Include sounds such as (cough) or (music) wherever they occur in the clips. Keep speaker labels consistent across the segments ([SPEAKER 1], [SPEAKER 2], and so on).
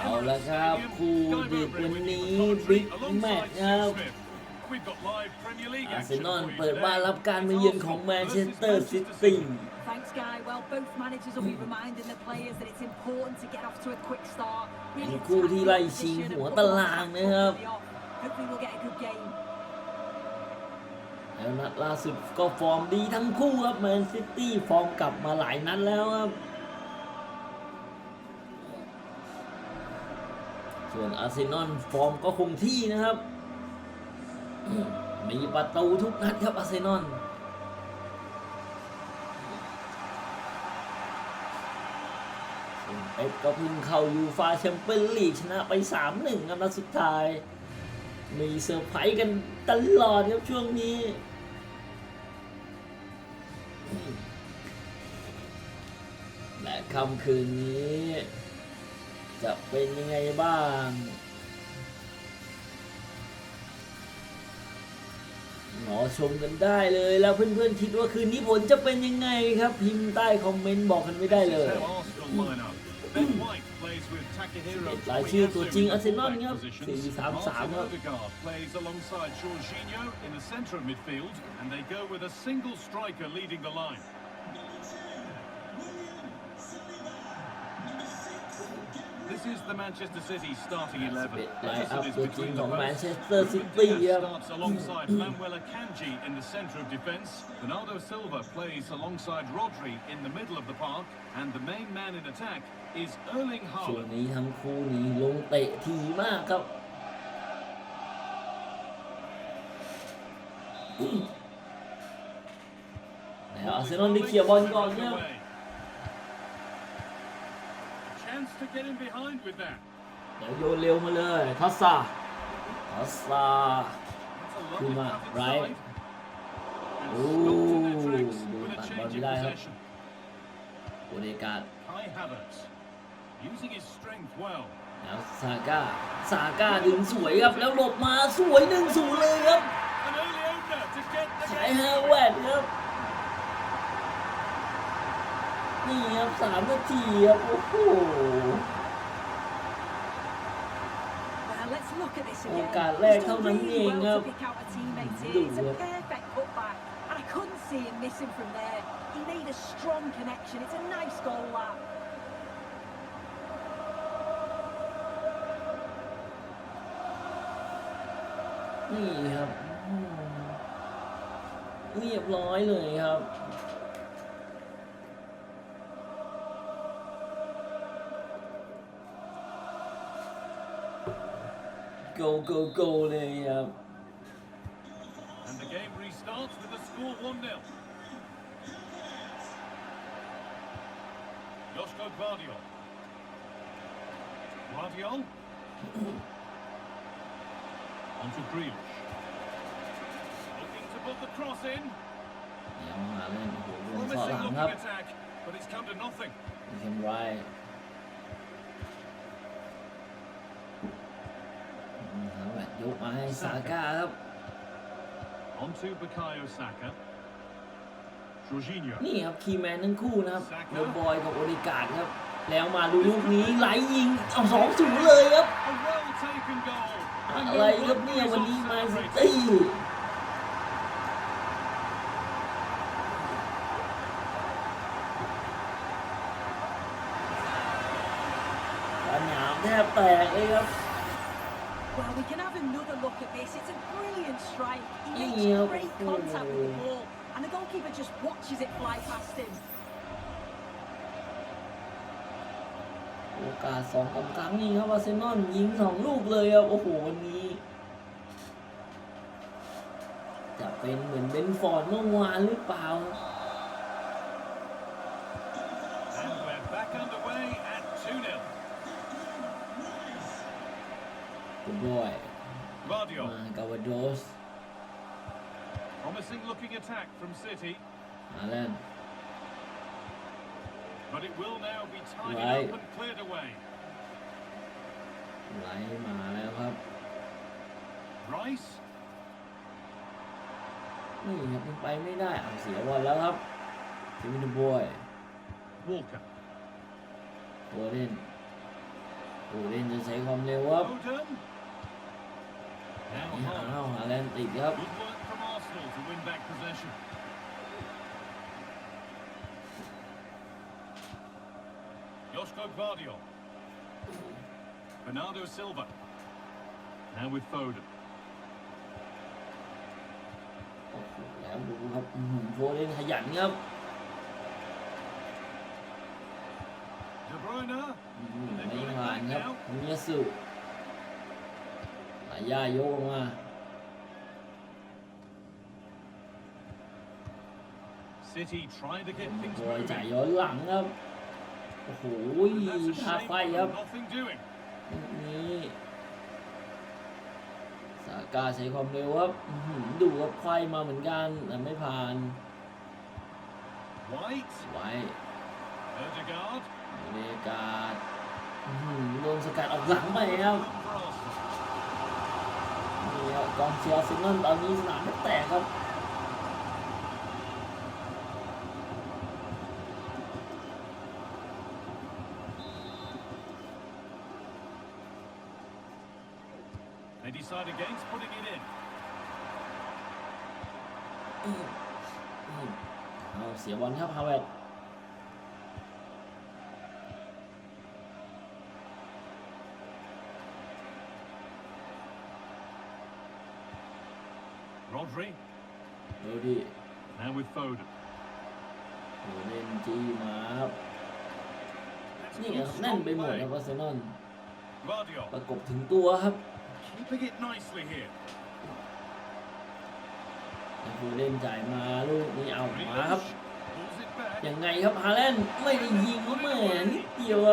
[SPEAKER 1] เอาละครับ คู่ดึกวันนี้บิ๊กแมตช์ครับอาร์เซนอลเปิดบ้านรับการมาเยือนของแมนเชสเตอร์ซิตี้ t h มีคู่ที่ไล่ชิงหัวตารางนะครับ แล้วนัดล่าสุดก็ฟอร์มดีทั้งคู่ครับ แมนซิตี้ฟอร์มกลับมาหลายนัดแล้วครับ่วนอาร์เซนอลฟอร์มก็คงที่นะครับ มีประตูทุกนัดครับ อาร์เซนอลเอ็ดก็เพิ่งเข้ายูฟาแชมเปี้ยนลีกชนะไป3-1ครับนัดสุดท้าย มีเซอร์ไพรส์กันตลอดครับช่วงนี้ และค่ำคืนนี้จะเป็นยังไงบ้าง หนอชมกันได้เลยแล้วเพื่อนๆคิดว่าคืนนี้ผลจะเป็นยังไงครับ พิมพ์ใต้คอมเมนต์บอกกันไม่ได้เลยหลายชื่อตัวจริงอาร์เซนอลครับ4 3 3ครับม l a y ะ This is the Manchester City starting 11. That's a between of Manchester City starts alongside mm-hmm. Manuel Akanji in the centre of defence. Bernardo Silva plays alongside Rodri in the middle of the park. And the main man in attack is Erling Haaland. ช่วงนี้ทั้งคู่นี้ลงเตะทีมากครับแล้วอาร์เซนอลได้เคลียร์บอลก่อนเนี่ยเดี๋ยวโยนเร็วมาเลยทัสซาทัสซาคูมาไรโอ้ดูตัดบอลไม่ได้ครับบริการแล้วซาก้าซาก้าดึงสวยครับ แล้วหลบมาสวยหนึ่งสูงเลยครับใช้ฮาแวนครับนี่ครับสามนาทีครับโอ้โหโอกาสแรกเท่านั้นเองครับ ดูครับ And I couldn't see him missing from there. He made a strong connection. It's a nice goal, that. นี่ครับเรียบร้อยเลยครับ goal, goal, goal. They, um... And the game restarts with a score 1 0. Josko Guardiol. Guardiol. (coughs) Onto Grealish. Looking to put the cross in. Yeah, man, Promising looking attack, but it's come to nothing. He's in right. ฮยกมาให้ซาก้าครับ onto b k a y o Saka นี่ครับคีแมนทั้งคู่นะครับโดบอยกับโอริการ์ดครับ แล้วมาดูลูกนี้ไหลยิงเอาสองสูงเลยครับอะไรครับเนี่ยวันนี้มาสิตีสนามแทบแตกเลยครับ Well, we can have another look at this. It's a brilliant strike. He makes yeah. great contact with the ball, and the goalkeeper just watches it fly past him. โอกาสสองสามครั้งยิงครับอาร์เซนอลยิงสองลูกเลยครับโอ้โหวันนี้จะเป็นเหมือนเบนฟอร์ดเมื่อวานหรือเปล่า boy. Guardiola. Mangawados. Promising looking attack from City. Allen. But it will now be tidied right. up and cleared away. ไหลมาแล้วครับ Rice. นี่ครับยังไปไม่ได้เอาเสียบอลแล้วครับทีมดูบอย Walker. ตัวเล่นตัวเล่นจะใช้ความเร็วครับ Now, up. Good work from Arsenal to win back possession. Josko ยอสโกบาร์ดิโอ Bernardo Silva. Now with Foden. Foden, โอ้โหแล้วดูครับอื้อหือโฟเดนขยันครับ De Bruyne. อื้อหือไม่ผ่านครับมียสุย่าโยมาบอยจ่ายย้อนหลังครับ โอ้โหท่าไฟครับ นี่สากาใช้ความเร็วครับ ดูครับไฟมาเหมือนกันแต่ไม่ผ่าน ไว้เดกาดโดนสกัดออกหลังไปครับกองเชียร์ซิงเกิลตอนนี้สนามแตกครับเาเสียบอลครับฮาวเวร Aubrey. เออดี Now with Foden. โอ้เล่นดีมากนี่แน่นไปหมดนะวาเซนอนประกบถึงตัวครับดูเล่นจ่ายมาลูกนี่เอามาครับยังไงครับฮาแลนด์ไม่ได้ยิงก็เหมือนเดียวคร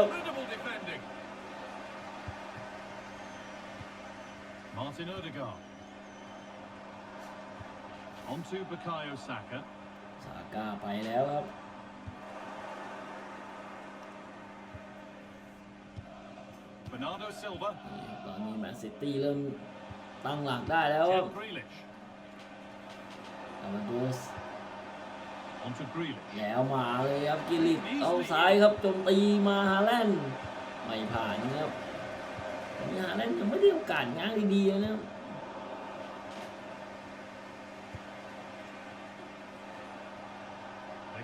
[SPEAKER 1] มาร์ตินอูดิการ Onto b k a y o Saka. าก้าไปแล้วครับ Bernardo Silva. ตอนนี้แมนซิตี้เริ่มตั้งหลักได้แล้วครับ c r i s แ e แล้วมาเลยครับกิลิตเอาซ้ายครับจนตีมาฮาแลนด์ไม่ผ่านนะครับฮาแลนด์ยังไม่ได้โอกาสง้างดีๆนะครับ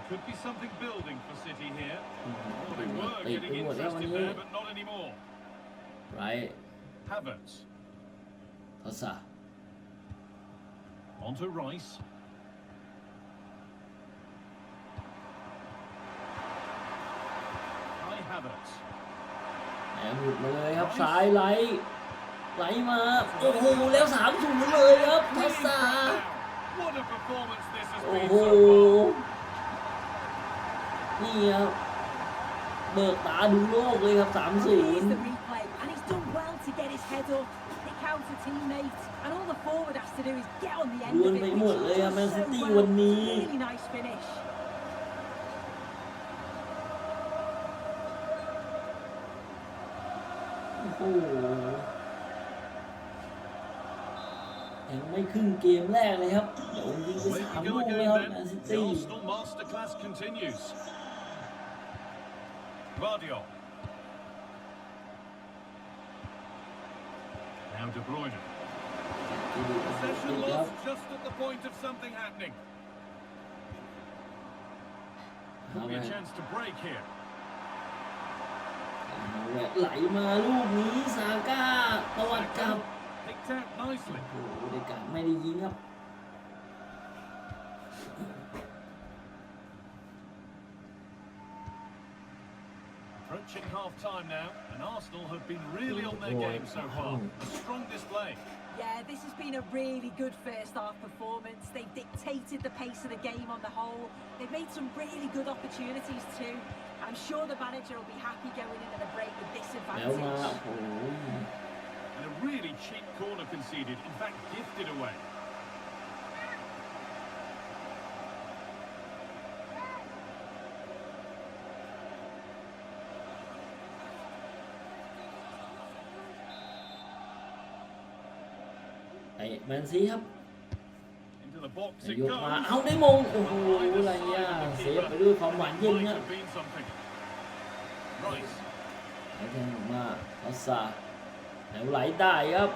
[SPEAKER 1] Could be something building for City here. Well, they were getting interested there, but not anymore. Right. Havertz. Tossa. Onto Rice. Kai Havertz. แหมหลุดมาเลยครับซ้ายไหลไหลมาโอ้โหแล้วสามศูนย์เลยครับทัศา What a performance this has โอ้ been โห so far. นี่ครับเบิกตาดูโลกเลยครับสาม3 0ดวนไปหมดเลยครับแมนซิตี้วันนี้โอ้โหยังไม่ขึ้นเกมแรกเลยครับผมยิงไปสามลูกเลยครับแมนซิตี้ Guardiola. Now De Bruyne. Possession lost just at the point of something happening. There'll be a chance to break here. Picked out nicely.
[SPEAKER 2] match at half-time now, and Arsenal have been really on their game so far. A oh. strong display. Yeah, this has been a really good first-half performance. They've dictated the pace of the game on the whole. They've made some really good opportunities too. I'm sure the manager will be happy going into the break with this advantage.
[SPEAKER 1] and a really cheap corner conceded, in fact gifted away. แมนซีครับยกมาเอาได้มงโอ้โหอะไรเนี่ยเสียไปด้วยความหวานเย็งเนี่ยไหลแทงออกมาอัสซาแถวไหลได้ครับ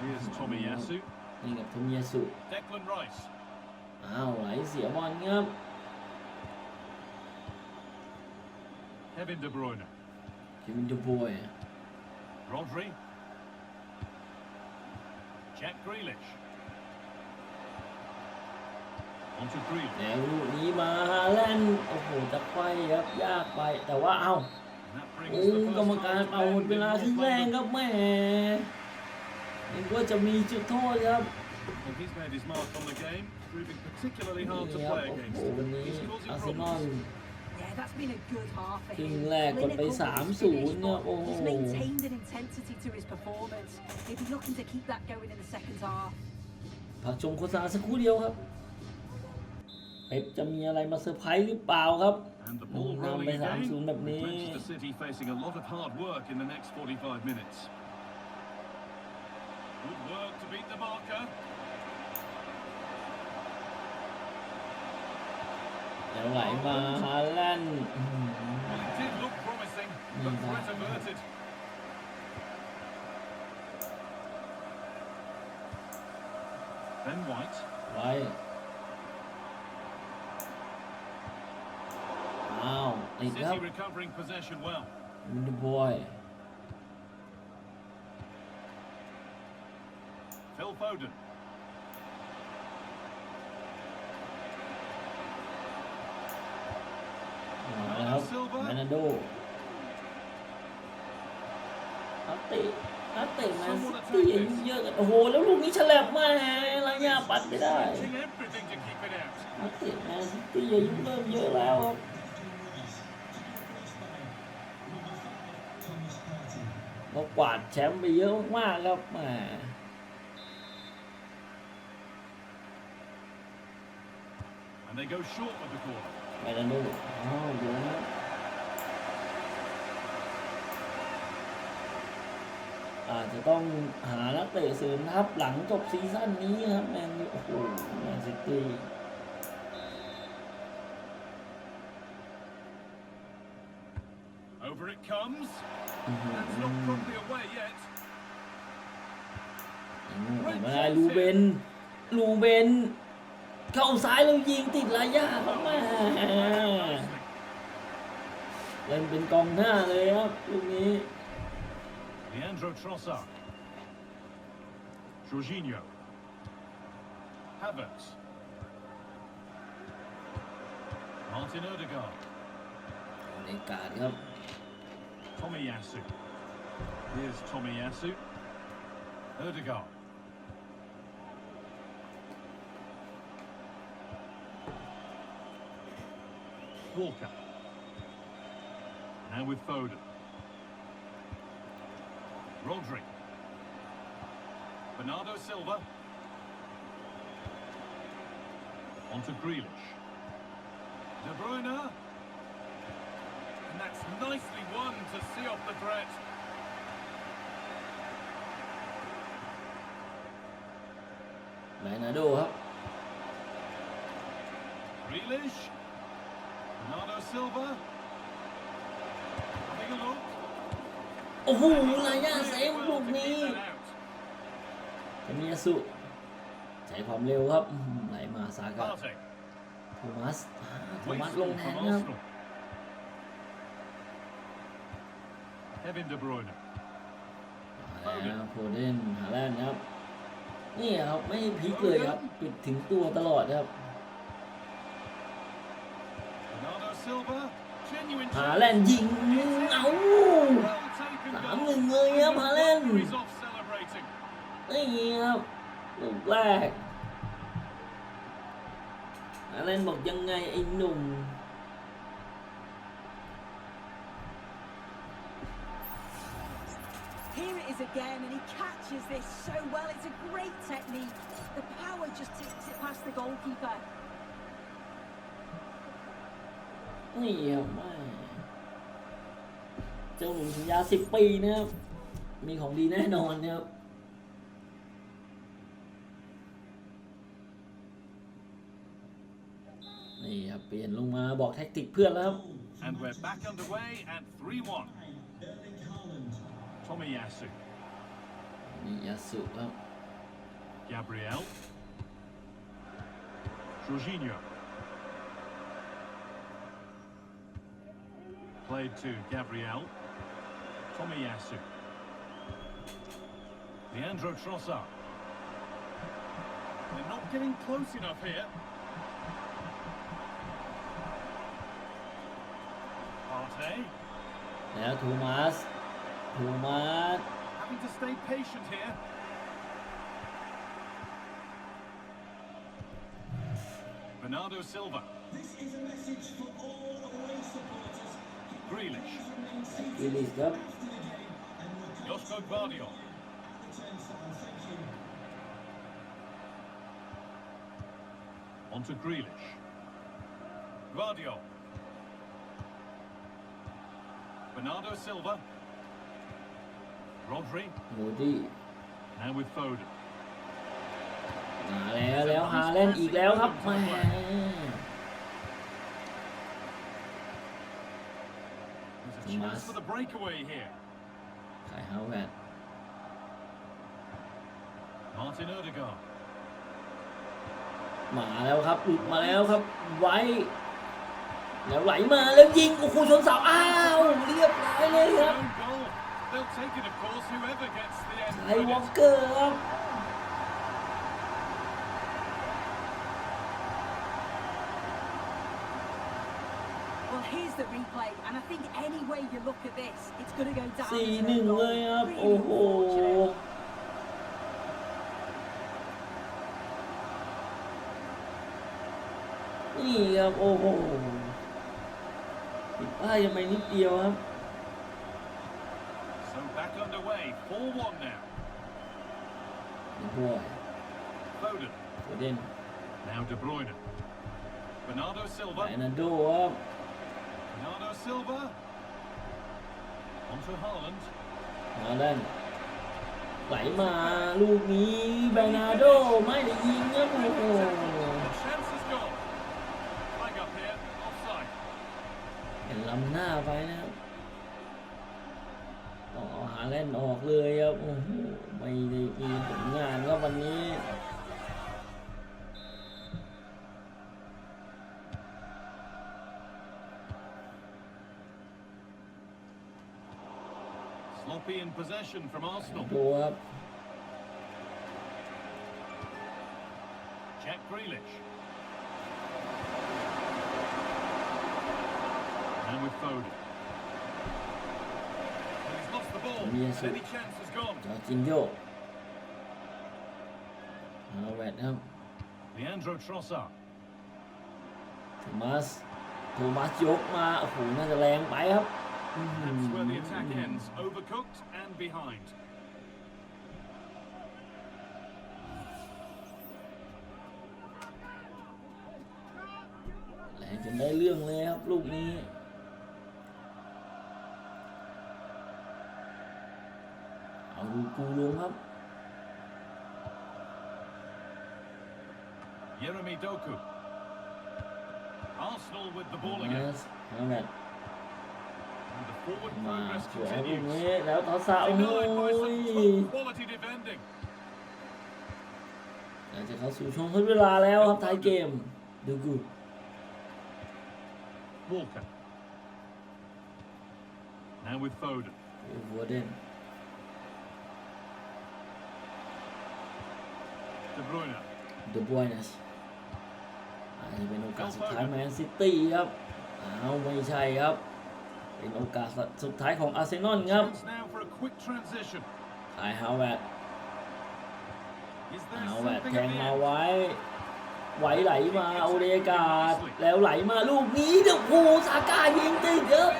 [SPEAKER 1] นี่กับทอมยาสุอ้าวไหลเสียบอลครับเ e v i n De Bruyne. k e วินเดบรอย n e Rodri. Jack g แนวลูกนี้มาฮาแลนด์โอ้โห จะไปครับ ยากไป แต่ว่าเอา้าโอ้กรรมการเอาหมดเวลาที่แรงครับแม่เห็นว่จะมีจุดโทษครับโอ้โหวนี้อาร์เซนอลครึงแรกกดไป3ศูนย์เนี่ยโอ้โหชมโคษณาสักคู่เดียวครับเอฟจะมีอะไรมาเซอร์ไพรส์หรือเปล่าครับนำไป3ศูนย์แบบนี้ They're Ben White. Why? Wow. Like City recovering possession well. Good boy. Phil Foden. ดูอัตติอัตติมาตีเยอะกันโอ้โหแล้วลูกนี้ฉลับมากฮะรยปัดไม่ได้อัตติมาตีอายุเริ่มเยอะแล้วครกกวาดแชมป์ไปเยอะมากครับมาไปแล้วนูนอ้าวเยอะอาจจะต้องหานักเตะเสริมทัพหลังจบซีซั่นนี้ครับแมนโอ้โหแมนซิตี้มาลูเบนลูเบน เข้าซ้ายแล้วยิงติดระยะเข้ามาเล่นเป็นกองหน้าเลยครับลูกนี้ Leandro Trossard. Jorginho. Havertz. Martin Odegaard. Odegaard, Tommy Yasu. Here's Tommy Yasu. Odegaard. Walker. Now with Foden. Rodri. Bernardo Silva. Onto Grealish. De Bruyne. And that's nicely won to see off the threat. Bernardo ครับ Grealish. Bernardo Silva. โอ้โหลายาเซฟลูกนี้เทมิยาสุ ใช้ความเร็วครับไหลมาซากะโทมัสโทมัสลงแทนครับเอวนเดบรูนโคเดนฮาแลนด์ครับ นี่ครับ ไม่พีิกเลยครับปิดถึงตัวตลอดครับ ฮาแลนด์ยิงเอา He's off celebrating. Yeah, black. Holland, bọc dân ngay anh Here it is again, and he catches this so well. It's a great technique. The power just takes it past the goalkeeper. Yeah, man. จ้าหนูสัญญาสิบปีนะครับ มีของดีแน่นอนนะครับนี่ครับเปลี่ยนลงมา บอกแท็กติกเพื่อนแล้ว And we're back underway at 3-1 t o m y a s u นี่ยาสุครับ Gabriel Jorginho played to Gabriel Tomiyasu. Leandro Trossard. They're not getting close enough here. Partey. Yeah, Thomas. Thomas. Having to stay patient here. Bernardo Silva. This is a message for all away supporters. Grealish. Grealish up. Josko Guardiol. Onto Grealish. Guardiol. Bernardo Silva. Rodri. Rodri. Now with Foden. มาแล้วแล้วฮาเล่นอีกแล้วครับมามาสขายฮาวเวิร์ด Martin Odegaard. มาแล้วครับหลุดมาแล้วครับ ไว้ แล้วไหลมา แล้วยิงโอ้โหชนเสา อ้าว เรียบร้อยเลยครับไท n ว c r อลเกอร์ครับ is the replay, and I think any way you look at this, it's going to go down. สี่หนึ่งเลยครับ โอ้โหนี่ครับ โอ้โหผิดพลาดยังไงนิดเดียวครับ So back underway, 4-1 now. โอ้ย Foden, now De Bruyne. Bernardo ไอ Silva, door. Bernardo Silva. Onto h l a n d าเล่นไหลมาลูกนี้แบนาร์โดไม่ได้ยิงนะัโอ้โหเห็นลำหน้าไปนะต้องเอาหาเล่นออกเลยครับโอ้โหไม่ได้มีผลงานก็วันนี้ be in possession from Arsenal. Ball up. Jack Grealish. And with Foden. He's lost the ball. Yes. Any chance has gone. Jorginho. All right now. Leandro Trossard. Thomas. โทมัสยกมาโอ้โหน่าจะแรงไปครับ that's where the mm-hmm. attack ends, overcooked and behind. เอาดูกูลงครับ Arsenal with the ball again. มาสวยลูกนี้แล้วต่อสาโอ้ยหลังจากเขาสู่ช่วงทดเวลาแล้วครับท้ายเกม ดูกูวูก Now w i เด Foden. Foden. De Bruyne. De b r u เป็นโอกาสสุดท้ายแมนซิตี้ครับอ้าว ไม่ใช่ครับเป็นโอกาสสุดท้ายของอาร์เซนอลครับขายฮาวเวตฮาวเวตแทงมาไว้ไหวไหลมาเอาเดกาด แล้วไหลมาลูกนี้เดี๋ยวโอ้สากายิงติเยอะ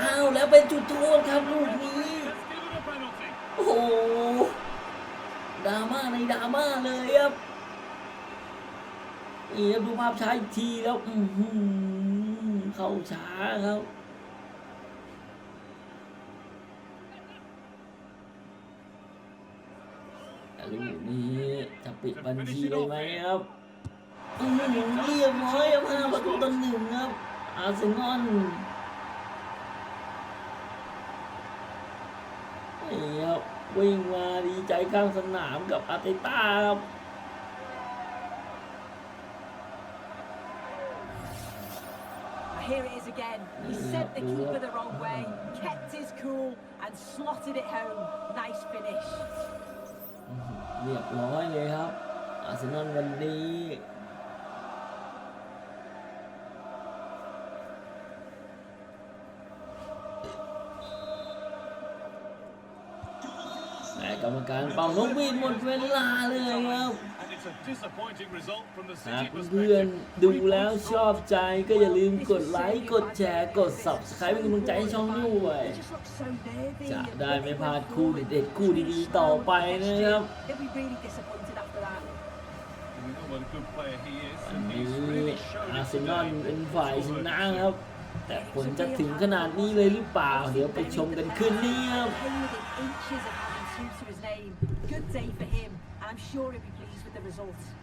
[SPEAKER 1] บอ้าวแล้วเป็นจุดโทษครับลูกนี้ โอ้โหดราม่าในดราม่าเลยครับนี่ดูภาพช้าอีกทีแล้ว อือเข้าช้าครับลูกนี้จะปิดบัญชีได้ไหมครับอืมหนึ่งเรียบร้อยครับห้าประตูต่อหนึ่งครับ อาร์เซนอลนี่ครับวิ่งมาดีใจข้างสนามกับอาร์เตต้าครับ here it is again. He sent the keeper the wrong way, kept his cool, and slotted it home. Nice finish. เรียบร้อยเลยครับ อาร์เซนอลวันนี้แต่กรรมการเป่านกหวีดหมดเวลาเลยครับหากเพื่อนดูแล้วชอบใจก็อย่าลืมกดไลค์กดแชร์กด subscribe เป็นกำลังใจให้ช่องด้วยจะได้ไม่พลาดคู่เด็ดๆคู่ดีๆต่อไปนะครับอันนี้อาร์เซนอลเป็นฝ่ายชนะครับแต่ผลจะถึงขนาดนี้เลยหรือเปล่าเดี๋ยวไปชมกันขึ้นนี่ครับ the results.